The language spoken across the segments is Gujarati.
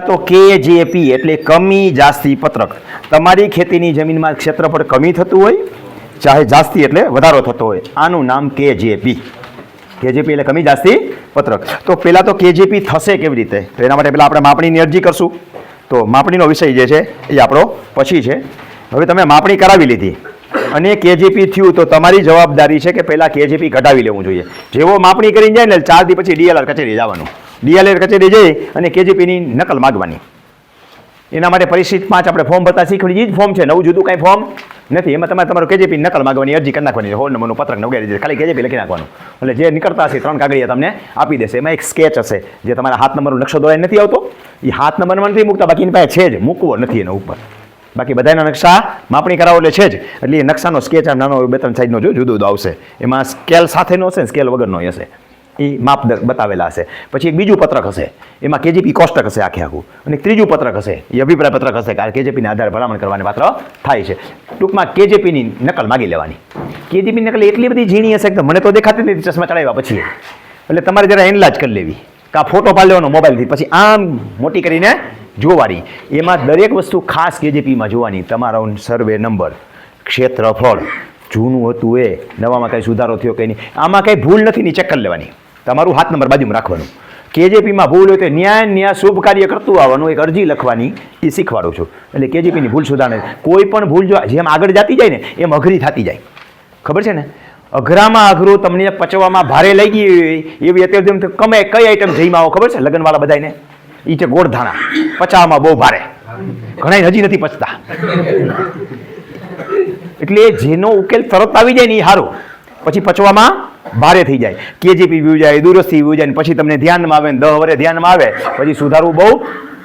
પહેલા તો કેજેપી, એટલે કમી જાસ્તી પત્રક. તમારી ખેતીની જમીનમાં ક્ષેત્રફળ કમી થતું હોય, ચાહે જાસ્તી એટલે વધારો થતો હોય. આનું નામ કેજેપી. કેજેપી એટલે કમી જાસ્તી પત્રક. તો પહેલાં તો કેજેપી થશે કેવી રીતે? તો એના માટે પહેલાં આપણે માપણીની અરજી કરશું. તો માપણીનો વિષય જે છે, એ આપણો પછી છે. હવે તમે માપણી કરાવી લીધી. અને કેજેપી થયું તો તમારી જવાબદારી છે કે પહેલાં કેજેપી કઢાવી લેવું જોઈએ. જેવો માપણી કરીને જાય ને ચાર દી પછી ડીએલઆર કચેરી જવાનું. ડીએલઆર કચેરી જઈ અને કેજીપીની નકલ માગવાની. એના માટે પરિસ્થિત પાંચ આપણે ફોર્મ ભરતા શીખવી જ ફોર્મ છે, નવું જુદું કાંઈ ફોર્મ નથી. એમાં તમારે તમારું કેજીપી નકલ માગવાની, અરજી કરી નાખવાની. હોલ નંબરનું પત્રક વગેરે જે ખાલી કેજીપી લખી નાખવાનું. એટલે જે નીકળતા હશે ત્રણ કાગળિયા તમને આપી દેશે. એમાં એક સ્કેચ હશે, જે તમારા હાથ નંબરનો નકશો દોરાય નથી આવતો. એ હાથ નંબરમાં નથી મૂકતા, બાકી પાસે છે જ. મૂકવો નથી એના ઉપર. બાકી બધાના નકશા માપણી કરાવો એટલે છે જ. એટલે એ નકશાનો સ્કેચ આ નાનો, બે ત્રણ સાઈઝનો જો જુદો જુદો આવશે. એમાં સ્કેલ સાથેનો હશે સ્કેલ વગરનો હશે. એ માપદંડ બતાવેલા હશે. પછી એક બીજું પત્રક હશે. એમાં કેજીપી કોષ્ટક હશે આખે આખું. અને એક ત્રીજું પત્રક હશે. એ અભિપ્રાય પત્રક હશે કારણ કેજેપીના આધારે ભલામણ કરવાને પાત્ર થાય છે. ટૂંકમાં કેજેપીની નકલ માગી લેવાની. કેજીપીની નકલ એટલી બધી ઝીણી હશે કે મને તો દેખાતી નથી ચશ્મા ચડાવ્યા પછી. એટલે તમારે જરા એનલાજ કરી લેવી. કાં ફોટો પાડી લેવાનો મોબાઈલથી પછી આમ મોટી કરીને જોવાની. એમાં દરેક વસ્તુ ખાસ કેજીપીમાં જોવાની. તમારો સર્વે નંબર ક્ષેત્રફળ, જૂનું હતું એ, નવામાં કંઈ સુધારો થયો કે નહીં. આમાં કંઈ ભૂલ નથી ની ચેક કરી લેવાની. તમારું હાથ નંબર બાજુમાં રાખવાનું. કેજેપીમાં ભૂલ હોય તો ન્યાય ન્યાય શુભ કાર્ય કરતું આવવાનું, એક અરજી લખવાની, એ શીખવાડું છું. એટલે કેજેપીની ભૂલ સુધારણે કોઈ પણ ભૂલ જો જેમ આગળ જતી જાય ને, એમ અઘરી થતી જાય. ખબર છે ને? અઘરામાં અઘરું તમને પચવામાં ભારે લઈ ગઈ એવી અત્યારે કમે કઈ આઈટમ જઈમાં આવો, ખબર છે લગ્નવાળા બધાને એ છે ગોળધાણા. પચાવવામાં બહુ ભારે. ઘણા હજી નથી પચતા. એટલે જેનો ઉકેલ તરત આવી જાય ને એ સારું પછી પચવામાં ભારે થઈ જાય. કેજીપી વ્યૂ જાય દૂરસ્થી વ્યૂ જાય પછી તમને ધ્યાનમાં આવે ને દહ વરે ધ્યાનમાં આવે, પછી સુધારવું બહુ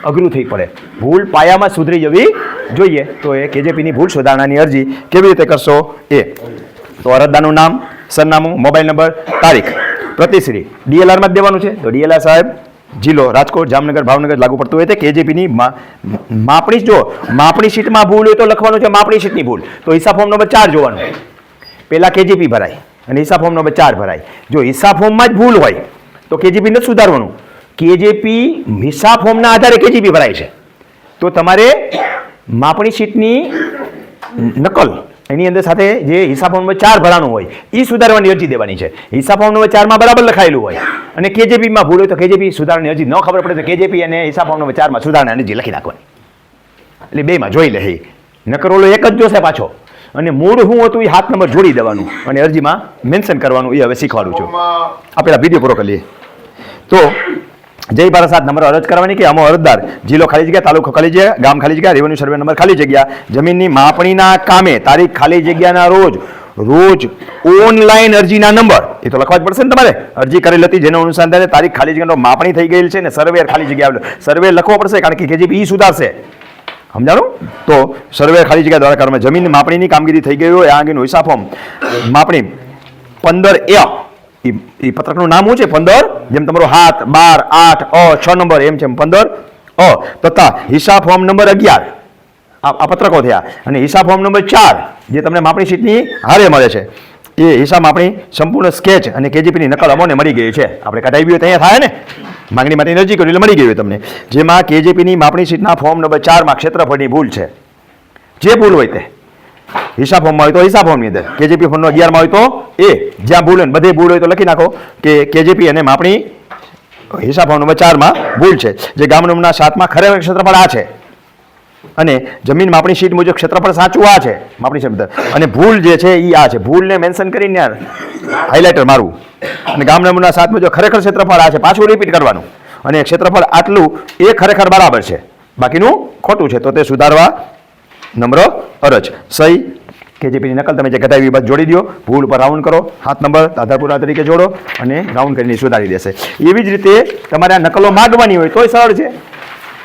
અઘરું થઈ પડે. ભૂલ પાયામાં સુધરી જવી જોઈએ. તો એ કેજેપીની ભૂલ સુધારણાની અરજી કેવી રીતે કરશો? એ. તો અરજદારનું નામ, સરનામું, મોબાઈલ નંબર, તારીખ. પ્રતિશ્રી ડીએલઆરમાં જ દેવાનું છે. તો ડીએલઆર સાહેબ, જિલ્લો, રાજકોટ, જામનગર, ભાવનગર લાગુ પડતું હોય તે કેજેપીની માપણી જો માપણી શીટમાં ભૂલ હોય તો લખવાનું છે માપણી શીટની ભૂલ. તો હિસાબ ફોર્મ નંબર ચાર જોવાનું. પહેલાં કેજીપી ભરાય. અને હિસાબ ફોર્મ નંબર ચાર ભરાય. જો હિસાબ ફોર્મમાં જ ભૂલ હોય, તો કેજીપી નથી સુધારવાનું. કેજેપી હિસાબ ફોર્મના આધારે કેજીપી ભરાય છે. તો તમારે માપણી શીટની નકલ એની અંદર સાથે જે હિસાબ નંબર ચાર ભરાનું હોય એ સુધારવાની અરજી દેવાની છે. હિસાબ નંબર ચારમાં બરાબર લખાયેલું હોય અને કેજેપીમાં ભૂલ હોય તો કેજેપી સુધારવાની અરજી ન ખબર પડે તો કેજેપી અને હિસાબ નંબર ચારમાં સુધારણાની અરજી લખી નાખવાની. એટલે બેમાં જોઈ લે નકરોલો એક જ જોશે પાછો. અને મૂળ હું હતું એ હાથ નંબર જોડી દેવાનું. અને અરજીમાં મેન્શન કરવાનું, એ હવે શીખવાડું છું. આ પેલા વીડિયો પૂરો કરીએ તો, જય ભારત સાત, નંબર અરજ કરવાની કે અમો અરજદાર? જિલ્લો ખાલી જગ્યા, તાલુકો ખાલી જગ્યા, ગામ ખાલી જગ્યા રેવન્યુ સર્વે નંબર ખાલી જગ્યા. જમીનની માપણીના કામે તારીખ ખાલી જગ્યાના રોજ રોજ ઓનલાઈન અરજીના નંબર એ તો લખવા જ પડશે ને તમારે. અરજી કરેલી હતી જેનો અનુસંધાને તારીખ ખાલી જગ્યાનો માપણી થઈ ગયેલ છે ને સર્વે ખાલી જગ્યા સર્વે લખવો પડશે કારણ કે કેજીપી ઈ સુધારશે. સમજાણું? તો સર્વે ખાલી જગ્યા દ્વારા કરવામાં જમીન માપણીની કામગીરી થઈ ગઈ હોય, આ અંગેનું હિસાબ ફોર્મ. માપણી, પંદર એ એ પત્રકનું નામ શું છે? પંદર? જેમ તમારો હાથ, બાર, આઠ, અ, છ નંબર, એમ છે પંદર, અ, તથા હિસાબ ફોર્મ નંબર અગિયાર. આ પત્રકો થયા. અને હિસાબ ફોર્મ નંબર ચાર, જે તમને માપણી શીટની હારે મળે છે. એ હિસાબ માપણી સંપૂર્ણ સ્કેચ અને કેજીપીની નકલ અમોને મળી ગઈ છે. આપણે કઢાવી હોય ત્યાં થાય ને? માંગણી માટે અરજી કરી એટલે મળી ગયું તમને. જેમાં કેજીપીની માપણી સીટના ફોર્મ નંબર ચારમાં ક્ષેત્રફળની ભૂલ છે. જે ભૂલ હોય તે. હિસાબ ફોર્મમાં હોય તો હિસાબ ફોર્મની અંદર. કેજેપી ફોર્મનો અગિયારમાં હોય તો એ. જ્યાં ભૂલ હોય બધે ભૂલ હોય તો લખી નાખો કે કેજેપી અને માપણી હિસાબ ફોર્મ નંબર ચારમાં ભૂલ છે. જે ગામ નંબરના સાતમાં ખરેખર ક્ષેત્રફળ આ છે. અને જમીન માપણી શીટ મુજબ ક્ષેત્રફળ સાચું આ છે, માપણી શીટ અને ભૂલ જે છે એ આ છે. ભૂલને મેન્શન કરીને હાઇલાઇટર મારવું અને ગામ નંબરના સાત મુજબ ખરેખર ક્ષેત્રફળ આ છે. પાછું રિપીટ કરવાનું. અને ક્ષેત્રફળ આટલું, એ ખરેખર બરાબર છે. બાકીનું ખોટું છે. તો તે સુધારવા નમ્ર અરજ. સહી કેજીપીની નકલ તમે જે ઘટાવી બાદ જોડી દો ભૂલ પર રાઉન્ડ કરો. હાથ નંબર આધારપુરા તરીકે જોડો અને રાઉન્ડ કરીને સુધારી દેશે. એવી જ રીતે તમારે આ નકલો માગવાની હોય તોય સરળ છે.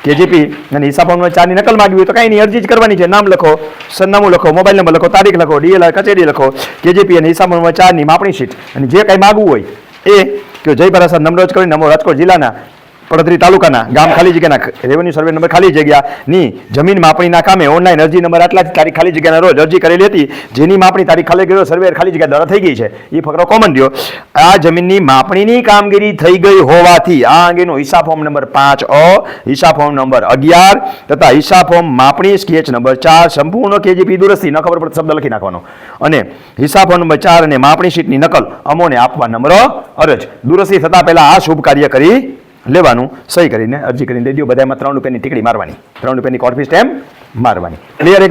કેજીપી અને હિસાબ ચાર ચારની નકલ માંગવી હોય તો કાંઈ નહીં, અરજી જ કરવાની છે. નામ લખો, સરનામું લખો, મોબાઈલ નંબર લખો, તારીખ લખો ડીએલઆર કચેરી લખો, કેજીપી અને હિસાબ ચારની માપણી શીટ. અને જે કાંઈ માગવું હોય એ કે જય ભારત નમરોજ કરી નમો રાજકોટ જિલ્લાના પડતરી તાલુકાના, ગામ ખાલી જગ્યાના રેવન્યુ સર્વે નંબર ખાલી જગ્યાની જમીન માપણીના કામે ઓનલાઈન અરજી નંબર આટલા તારીખ ખાલી જગ્યાના રોજ અરજી કરેલી હતી. જેની માપણી તારીખ ખાલી ગયો સર્વે ખાલી જગ્યા દ્વારા થઈ ગઈ છે. એ ફકરો કોમન રહ્યો આ જમીનની માપણીની કામગીરી થઈ ગઈ હોવાથી આ અંગેનો હિસાબ ફોર્મ નંબર પાંચ અ, હિસાબ ફોર્મ નંબર અગિયાર તથા હિસાબ ફોર્મ માપણી સ્કેચ નંબર ચાર સંપૂર્ણ કેજીપી દુરસ્તી ન ખબર પડે શબ્દ લખી નાખવાનો. અને હિસાબ ફોર્મ નંબર ચાર અને માપણી શીટની નકલ અમોને આપવા નંબર અરજ. દુરસ્તી થતા પહેલા આ શુભ કાર્ય કરી લેવાનું. સહી કરીને અરજી કરીને દેજો બધામાં ત્રણ રૂપિયાની ટીકડી મારવાની. ત્રણ રૂપિયાની કોર્ટ ફી સ્ટેમ્પ મારવાની. ક્લિયર